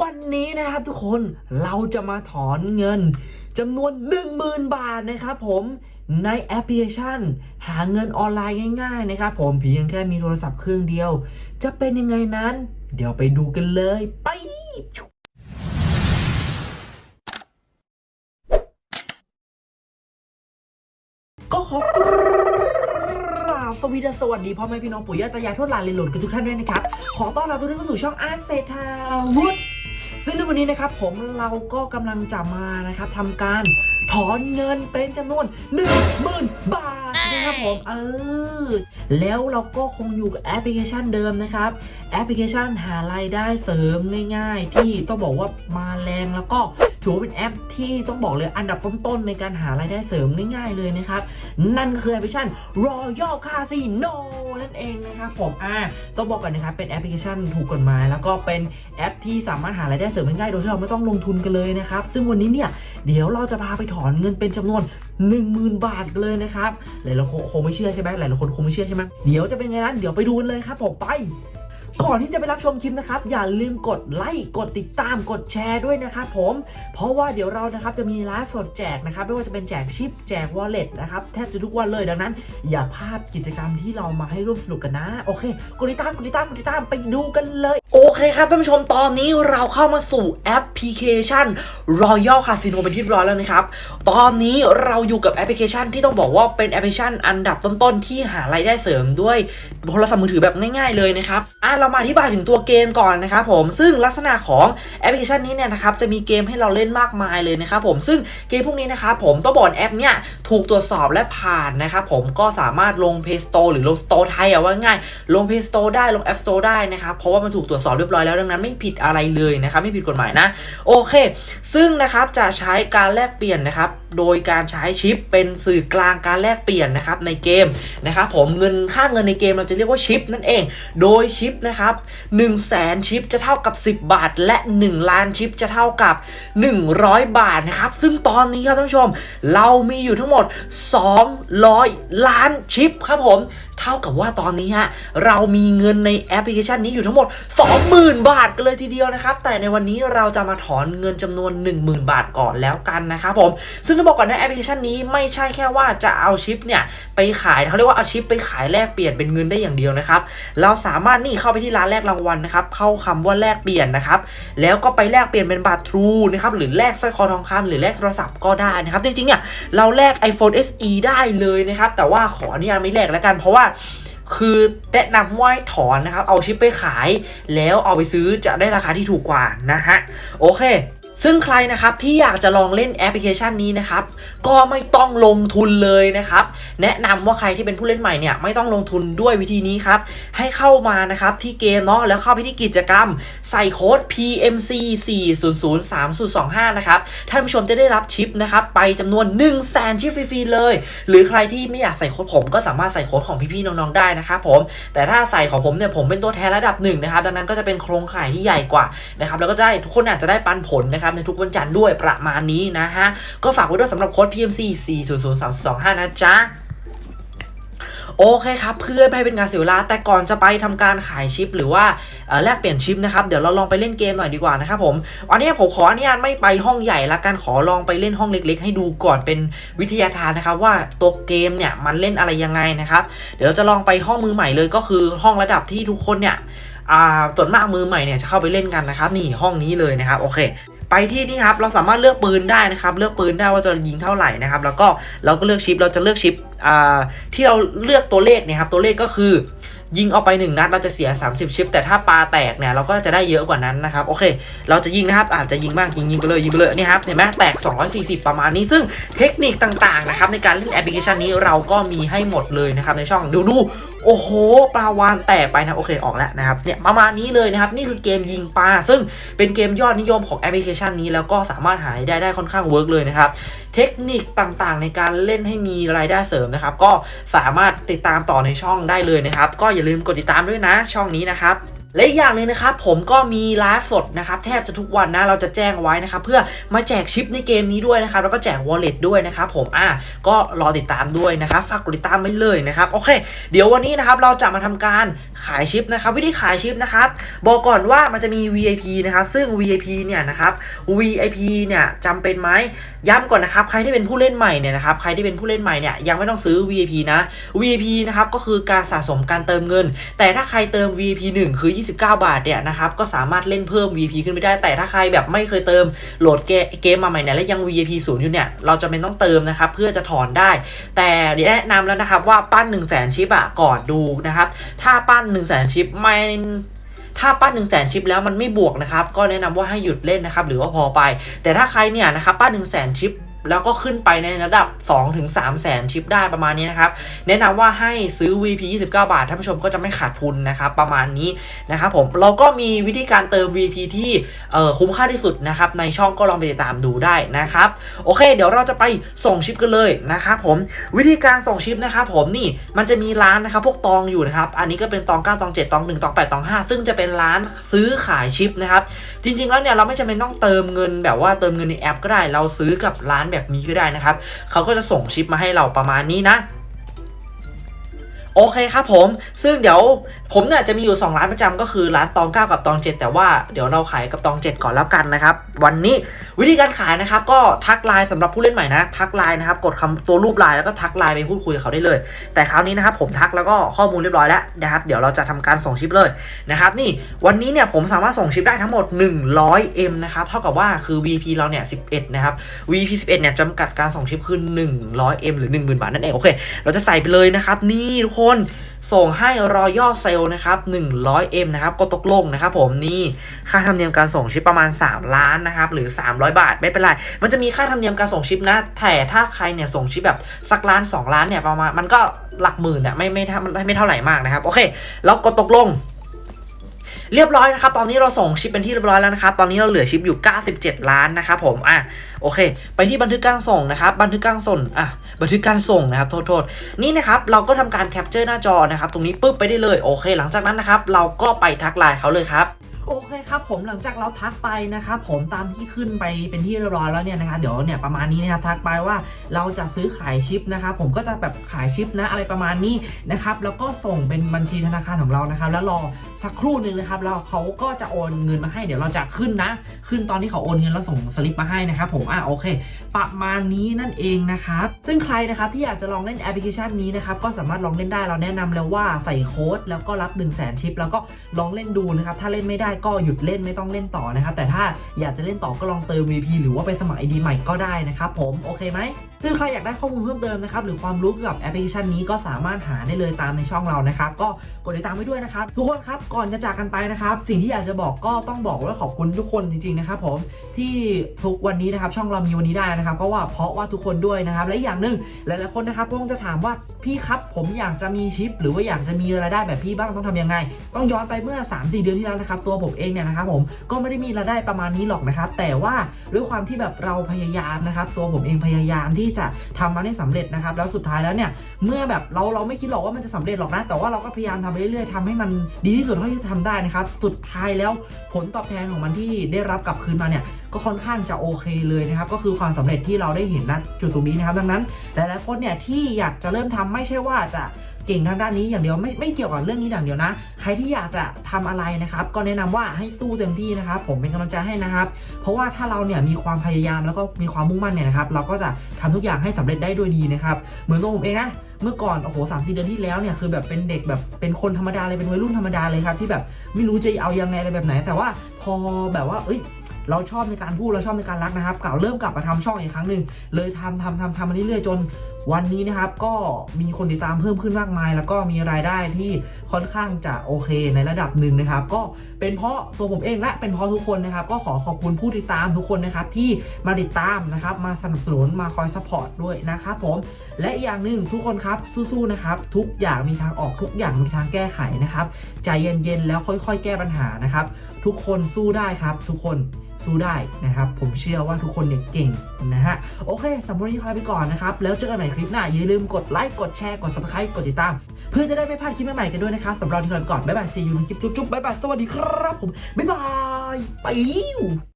วันนี้นะครับทุกคนเราจะมาถอนเงินจำนวน 10,000 บาทนะครับผมในแอปพลิเคชัน หาเงินออนไลน์ง่าย ๆ นะครับผมเพียงแค่มีโทรศัพท์เครื่องเดียว จะเป็นยังไงนั้น เดี๋ยวไปดูกันเลยไปก็ขอก ราบสวีดสวัสดีพ่อแม่พี่น้องปู่ย่าตายายทวดหลานเลยหล่นกันทุกท่านด้วยนะครับ ขอต้อนรับทุกท่านเข้าสู่ช่องอาร์ตเซทาวุฒซึ่งในวันนี้นะครับผมเราก็กำลังจะมานะครับทำการถอนเงินเป็นจำนวน1 0,000 บาทนะครับผมเออแล้วเราก็คงอยู่กับแอปพลิเคชันเดิมนะครับ แอปพลิเคชันหารายได้เสริมง่าย ๆ ที่ต้องบอกว่ามาแรงแล้วก็ ถือว่าเป็นแอปที่ต้องบอกเลยอันดับต้นๆในการหารายได้เสริมง่ายๆเลยนะครับ นั่นคือแอปพลิเคชัน Royal Casino นั่นเองนะครับผมอ่าต้องบอกก่อนนะครับเป็นแอปพลิเคชันถูกกฎหมาย แล้วก็เป็นแอปที่สามารถหารายได้เสริมง่ายๆโดยที่เราไม่ต้องลงทุนกันเลยนะครับ ซึ่งวันนี้เนี่ยเดี๋ยวเราจะพาไปถอนเงินเป็นจำนวน 10,000 บาทเลยนะครับหลายๆคนคงไม่เชื่อใช่ไหมหลายๆคนคงไม่เชื่อใช่ไหมเดี๋ยวจะเป็นไงนั้นเดี๋ยวไปดูกันเลยครับผมไป ก่อนที่จะไปรับชมคลิปนะครับ อย่าลืมกดไลค์กดติดตามกดแชร์ด้วยนะครับผม เพราะว่าเดี๋ยวเรานะครับจะมีไลฟ์สดแจกนะครับ ไม่ว่าจะเป็นแจกชิปแจกวอลเล็ตนะครับแทบจะทุกวันเลยดังนั้น อย่าพลาดกิจกรรมที่เรามาให้ร่วมสนุกกันนะ โอเคกดติดตามกดติดตามกดติดตามไปดูกันเลย โอเคครับท่านผู้ชมตอนนี้เราเข้ามาสู่แอปพลิเคชัน Royal Casino เป็นที่เรียบร้อยแล้วนะครับ ตอนนี้เราอยู่กับแอปพลิเคชันที่ต้องบอกว่าเป็นแอปพลิเคชัน อันดับต้นๆที่หารายได้เสริมด้วยโทรศัพท์มือถือแบบง่ายๆเลยนะครับอะเรามาอธิบายถึงตัวเกมก่อนนะครับผมซึ่งลักษณะของแอปพลิเคชันนี้เนี่ยนะครับจะมีเกมให้เราเล่นมากมายเลยนะครับผมซึ่งเกมพวกนี้นะครับผมต้องบอกแอปเนี่ยถูกตรวจสอบและผ่านนะครับผมก็สามารถลง Play Store หรือลง Store ไทยอะว่าง่ายลง Play Store ได้ลง App Store ได้นะครับเพราะว่ามันถูกตรวจสอบเรียบร้อยแล้วดังนั้นไม่ผิดอะไรเลยนะครับไม่ผิดกฎหมายนะโอเค ซึ่งนะครับจะใช้การแลกเปลี่ยนนะครับโดยการใช้ชิปเป็นสื่อกลางการแลกเปลี่ยนนะครับในเกมนะครับผมเงินค่าเงินในเกมเราจะเรียกว่าชิปนั่นเอง โดยชิปนะครับ1 0 0 0 0แสนชิปจะเท่ากับ 10 บาท และ 1 ล้านชิปจะเท่ากับ 100 บาทนะครับ ซึ่งตอนนี้ครับท่านผู้ชม เรามีอยู่ทั้งหมด 200 ล้านชิปครับผม เท่ากับว่าตอนนี้ฮะเรามีเงินในแอปพลิเคชันนี้อยู่ทั้งหมด 20,000 บาทกันเลยทีเดียวนะครับ แต่ในวันนี้เราจะมาถอนเงินจำนวน 10,000 บาทก่อนแล้วกันนะครับผม ซึ่งต้องบอกก่อนนะแอปพลิเคชันนี้ไม่ใช่แค่ว่าจะเอาชิปเนี่ยไปขายเขาเรียกว่าเอาชิปไปขายแลกเปลี่ยนเป็นเงินได้อย่างเดียวนะครับ เราสามารถนี่เข้าไปที่ร้านแลกรางวัลนะครับ เข้าคำว่าแลกเปลี่ยนนะครับ แล้วก็ไปแลกเปลี่ยนเป็นบัตรทรูนะครับ หรือแลกสร้อยคอทองคำหรือแลกโทรศัพท์ก็ได้นะครับ จริงๆเนี่ยเราแลก iPhone SE ได้เลยนะครับ แต่ว่าขออนุญาตไม่แลกแล้วกัน เพราะว่าคือแนะนำว่าให้ถอนนะครับ เอาชิปไปขาย แล้วเอาไปซื้อจะได้ราคาที่ถูกกว่านะฮะ โอเค ซึ่งใครนะครับที่อยากจะลองเล่นแอปพลิเคชันนี้นะครับก็ไม่ต้องลงทุนเลยนะครับ แนะนำว่าใครที่เป็นผู้เล่นใหม่เนี่ยไม่ต้องลงทุนด้วยวิธีนี้ครับ ให้เข้ามานะครับที่เกมเนาะแล้วเข้าไปที่กิจกรรม ใส่โค้ด PMC 4 0 0 3 0 2 5นะครับท่านผู้ชมจะได้รับชิปนะครับไปจำนวน 1 0 0 0 0แสนชิปฟรีๆเลย หรือใครที่ไม่อยากใส่โค้ดผมก็สามารถใส่โค้ดของพี่ๆน้องๆได้นะครับผมแต่ถ้าใส่ของผมเนี่ยผมเป็นตัวแทนระดับหนึ่งนะครับดังนั้นก็จะเป็นโครงข่ายที่ใหญ่กว่านะครับแล้วก็ได้ทุกคนอาจจะได้ปันผลนะครับในทุกวันจันทร์ด้วยประมาณนี้นะฮะ ก็ฝากไว้ด้วยสำหรับโค้ด PMC 400 325 นะจ๊ะโอเคครับเพื่อไม่ให้เป็นงานเสียเวลา แต่ก่อนจะไปทำการขายชิป หรือว่าแลกเปลี่ยนชิปนะครับ เดี๋ยวเราลองไปเล่นเกมหน่อยดีกว่านะครับผมวันนี้ผมขออนุญาตไม่ไปห้องใหญ่ละกันขอลองไปเล่นห้องเล็ก ๆ ให้ดูก่อนเป็นวิทยาทานนะครับว่าตัวเกมเนี่ยมันเล่นอะไรยังไงนะครับ เดี๋ยวเราจะลองไปห้องมือใหม่เลยก็คือห้องระดับที่ทุกคนเนี่ยส่วนมากมือใหม่เนี่ยจะเข้าไปเล่นกันนะครับนี่ห้องนี้เลยนะครับโอเค ไปที่นี่ครับเราสามารถเลือกปืนได้นะครับ เลือกปืนได้ว่าจะยิงเท่าไหร่นะครับ แล้วก็เราก็เลือกชิปเราจะเลือกชิปอ่าที่เราเลือกตัวเลขเนี่ยครับตัวเลขก็คือ ยิงเอาไป 1 นัดเราจะเสีย 30 ชิป แต่ถ้าปลาแตกเนี่ยเราก็จะได้เยอะกว่านั้นนะครับโอเค เราจะยิงนะครับอาจจะยิงบ้างยิงยิงไปเลยยิงไปเลยนี่ครับเห็นไหมแตก 240 ประมาณนี้ ซึ่งเทคนิคต่างๆนะครับในการเล่นแอปพลิเคชันนี้เราก็มีให้หมดเลยนะครับในช่องดูดูโอ้โหปลาวานแตกไปนะโอเคออกแล้วนะครับเนี่ยประมาณนี้เลยนะครับนี่คือเกมยิงปลาซึ่งเป็นเกมยอดนิยมของแอปพลิเคชันนี้แล้วก็สามารถหาได้ได้ค่อนข้างเวิร์กเลยนะครับ เทคนิคต่างๆ ในการเล่นให้มีรายได้เสริมนะครับ ก็สามารถติดตามต่อในช่องได้เลยนะครับ ก็อย่าลืมกดติดตามด้วยนะช่องนี้นะครับ และอีกอย่างหนึ่งนะครับผมก็มีไลฟ์สดนะครับแทบจะทุกวันนะเราจะแจ้งไว้นะครับเพื่อมาแจกชิปในเกมนี้ด้วยนะครับแล้วก็แจก wallet ด้วยนะครับผมอะก็รอติดตามด้วยนะครับฝากกดติดตามไว้เลยนะครับโอเค เดี๋ยววันนี้นะครับเราจะมาทำการขายชิปนะครับวิธีขายชิปนะครับบอกก่อนว่ามันจะมี VIP นะครับซึ่ง VIP เนี่ยนะครับ VIP เนี่ยจำเป็นไหมย้ำก่อนนะครับใครที่เป็นผู้เล่นใหม่เนี่ยนะครับใครที่เป็นผู้เล่นใหม่เนี่ยยังไม่ต้องซื้อ VIP นะ VIP นะครับก็คือการสะสมการเติมเงิน แต่ถ้าใครเติม VIP 1 คือ29 บาทเนี่ยนะครับก็สามารถเล่นเพิ่ม V.P. ขึ้นไปได้ แต่ถ้าใครแบบไม่เคยเติมโหลดเกเกมมาใหม่เนี่ยและยัง V.P. ศูนย์อยู่เนี่ยเราจะเป็นต้องเติมนะครับเพื่อจะถอนได้ แต่เดี๋ยวแนะนำแล้วนะครับว่าปั้น 1 0 0 0 0แสนชิปอะก่อนดูนะครับถ้าปั้น 1 0 0 0 0แสนชิปไม่ถ้าปั้น1 0 0 0 0แสนชิปแล้วมันไม่บวกนะครับ ก็แนะนำว่าให้หยุดเล่นนะครับ หรือว่าพอไป แต่ถ้าใครเนี่ยนะครับปั้น1 0 0 0 0แสนชิป แล้วก็ขึ้นไปในระดับ 2-3ถึงแสนชิปได้ประมาณนี้นะครับ แนะนำว่าให้ซื้อ VP 29 บาทท่านผู้ชมก็จะไม่ขาดทุนนะครับ ประมาณนี้นะครับผมเราก็มีวิธีการเติม VP ที่คุ้มค่าที่สุดนะครับ ในช่องก็ลองไปติดตามดูได้นะครับ โอเค เดี๋ยวเราจะไปส่งชิปกันเลยนะครับผมวิธีการส่งชิปนะครับผมนี่มันจะมีร้านนะครับพวกตองอยู่นะครับ อันนี้ก็เป็นตอง 9 ตอง 7 ตอง 1 ตอง 8 ตอง 5 ซึ่งจะเป็นร้านซื้อขายชิปนะครับจริง ๆ แล้วเนี่ยเราไม่จำเป็นต้องเติมเงินแบบว่าเติมเงินในแอปก็ได้เราซื้อกับร้านแบบแบบนี้ก็ได้นะครับเขาก็จะส่งชิปมาให้เราประมาณนี้นะ โอเคครับผม ซึ่งเดี๋ยวผมเนี่ยจะมีอยู่ 2 ร้านประจำก็คือร้านตอง9กับตอง 7 แต่ว่าเดี๋ยวเราขายกับตอง 7 ก่อนแล้วกันนะครับ วันนี้วิธีการขายนะครับ ก็ทักไลน์สำหรับผู้เล่นใหม่นะ ทักไลน์นะครับกดคำตัวรูปไลน์แล้วก็ทักไลน์ไปพูดคุยกับเขาได้เลย แต่คราวนี้นะครับผมทักแล้วก็ข้อมูลเรียบร้อยแล้วนะครับเดี๋ยวเราจะทำการส่งชิปเลยนะครับนี่วันนี้เนี่ยผมสามารถส่งชิปได้ทั้งหมด 100M นะครับเท่ากับว่าคือ VP เราเนี่ย11นะครับ VP 11เนี่ยจำกัดการส่งชิปคือ 100M หรือ10,000บาทนั่นเองโอเค เราจะใส่ไปเลยนะครับนี่ทุกคนส่งให้รอยย่อเซลนะครับ 100M นะครับก็ตกลงนะครับผมนี่ค่าธรรมเนียมการส่งชิปประมาณ 3 ล้านนะครับหรือ 300 บาทไม่เป็นไร มันจะมีค่าธรรมเนียมการส่งชิปนะแต่ถ้าใครเนี่ยส่งชิปแบบสักล้าน 2 ล้านเนี่ยประมาณมันก็หลักหมื่นอะไม่ไม่ไม่ไม่เท่าไหร่มากนะครับโอเค แล้วก็ตกลง เรียบร้อยนะครับ ตอนนี้เราส่งชิปเป็นที่เรียบร้อยแล้วนะครับ ตอนนี้เราเหลือชิปอยู่ 97 ล้านนะครับผม อะ โอเค ไปที่บันทึกการส่งนะครับ บันทึกการส่ง อะ บันทึกการส่งนะครับ โทษโทษนี่นะครับ เราก็ทำการแคปเจอร์หน้าจอนะครับ ตรงนี้ปุ๊บไปได้เลย โอเค หลังจากนั้นนะครับ เราก็ไปทักไลน์เขาเลยครับ โอเคครับผมหลังจากเราทักไปนะครับผมตามที่ขึ้นไปเป็นที่เรียบร้อยแล้วเนี่ยนะครับเดี๋ยวเนี่ยประมาณนี้นะครับทักไปว่าเราจะซื้อขายชิปนะครับผมก็จะแบบขายชิปนะอะไรประมาณนี้นะครับแล้วก็ส่งเป็นบัญชีธนาคารของเรานะครับ แล้วรอสักครู่หนึ่งนะครับแล้วเขาก็จะโอนเงินมาให้เดี๋ยวเราจะขึ้นนะ ขึ้นตอนที่เขาโอนเงินแล้วส่งสลิปมาให้นะครับผมอะโอเค ประมาณนี้นั่นเองนะครับซึ่งใครนะครับที่อยากจะลองเล่นแอปพลิเคชันนี้นะครับก็สามารถลองเล่นได้เราแนะนำแล้วว่าใส่โค้ดแล้วก็รับ 1 0 0 0 0แสนชิป แล้วก็ลองเล่นดูนะครับถ้าเล่นไม่ได้ก็หยุดเล่นไม่ต้องเล่นต่อนะครับแต่ถ้าอยากจะเล่นต่อก็ลองเติม VP หรือว่าไปสมัคร ID ใหม่ก็ได้นะครับผมโอเคไหมซึ่งใครอยากได้ข้อมูลเพิ่มเติมนะครับหรือความรู้เกี่ยวกับแอปพลิเคชันนี้ก็สามารถหาได้เลยตามในช่องเรานะครับก็กดติดตามไว้ด้วยนะครับทุกคนครับก่อนจะจากกันไปนะครับสิ่งที่อยากจะบอกก็ต้องบอกว่าขอบคุณทุกคนจริงๆนะครับผมที่ทุกวันนี้นะครับช่องเรามีวันนี้ได้นะครับก็ว่าเพราะว่าทุกคนด้วยนะครับและอย่างหนึ่งหลายๆคนนะครับคงจะถามว่าพี่ครับผมอยากจะมีชิป หรือว่าอยากจะมีรายได้แบบพี่บ้างต้องทำยังไง ต้องย้อนไปเมื่อ 3-4 เดือนที่แล้วนะครับตัวผมเองเนี่ยนะครับผมก็ไม่ได้มีรายได้ประมาณนี้หรอกนะครับแต่ว่าด้วยความที่แบบเราพยายามนะครับตัวผมเองพยายามที่จะทำมันให้สำเร็จนะครับ แล้วสุดท้ายแล้วเนี่ย เมื่อแบบเราเราไม่คิดหรอกว่ามันจะสำเร็จหรอกนะ แต่ว่าเราก็พยายามทำไปเรื่อยๆทำให้มันดีที่สุดเท่าที่จะทำได้นะครับ สุดท้ายแล้วผลตอบแทนของมันที่ได้รับกลับคืนมาเนี่ย ก็ค่อนข้างจะโอเคเลยนะครับก็คือความสำเร็จที่เราได้เห็นณจุดตรงนี้นะครับ ดังนั้นหลายๆคนเนี่ยที่อยากจะเริ่มทำไม่ใช่ว่าจะเก่งทางด้านนี้อย่างเดียวไม่ไม่เกี่ยวกับเรื่องนี้อย่างเดียวนะ ใครที่อยากจะทำอะไรนะครับ ก็แนะนำว่าให้สู้เต็มที่นะครับ ผมเป็นกำลังใจให้นะครับ เพราะว่าถ้าเราเนี่ยมีความพยายามแล้วก็มีความมุ่งมั่นเนี่ยนะครับ เราก็จะทำทุกอย่างให้สำเร็จได้ด้วยดีนะครับเหมือนตัวผมเองนะเมื่อก่อนโอ้โหสามสี่เดือนที่แล้วเนี่ยคือแบบเป็นเด็กแบบเป็นคนธรรมดาเลยเป็นวัยรุ่นธรรมดาเลยครับที่แบบไม่รู้จะเอายังไงอะไรแบบไหน แต่ว่าพอแบบว่าเอ้ย เราชอบในการพูดเราชอบในการรักนะครับกล่าวเริ่มกลับมาทำช่องอีกครั้งหนึ่งเลยทำทำทำทำมาเรื่อยๆจนวันนี้นะครับก็มีคนติดตามเพิ่มขึ้นมากมาย แล้วก็มีรายได้ที่ค่อนข้างจะโอเคในระดับหนึ่งนะครับ ก็เป็นเพราะตัวผมเองและเป็นเพราะทุกคนนะครับ ก็ขอขอบคุณผู้ติดตามทุกคนนะครับ ที่มาติดตามนะครับ มาสนับสนุนมาคอยซัพพอร์ตด้วยนะครับผมและอย่างหนึ่งทุกคนครับสู้ๆนะครับ ทุกอย่างมีทางออกทุกอย่างมีทางแก้ไขนะครับ ใจเย็นๆแล้วค่อย ๆ แก้ปัญหานะครับ ทุกคนสู้ได้ครับ ทุกคนสู้ได้นะครับ ผมเชื่อว่าทุกคนเนี่ยเก่งนะฮะ โอเคสำหรับวันนี้ขอลาไปก่อนนะครับ แล้วเจอกันใหม่คลิปหน้า อย่าลืมกดไลค์กดแชร์กด subscribe กดติดตาม เพื่อจะได้ไม่พลาดคลิปใหม่ๆกันด้วยนะครับสำหรับวันนี้ขอลาไปก่อนบ๊ายบาย see you ในคลิปจุ๊บๆบ๊ายบายสวัสดีครับผมบ๊ายบายไป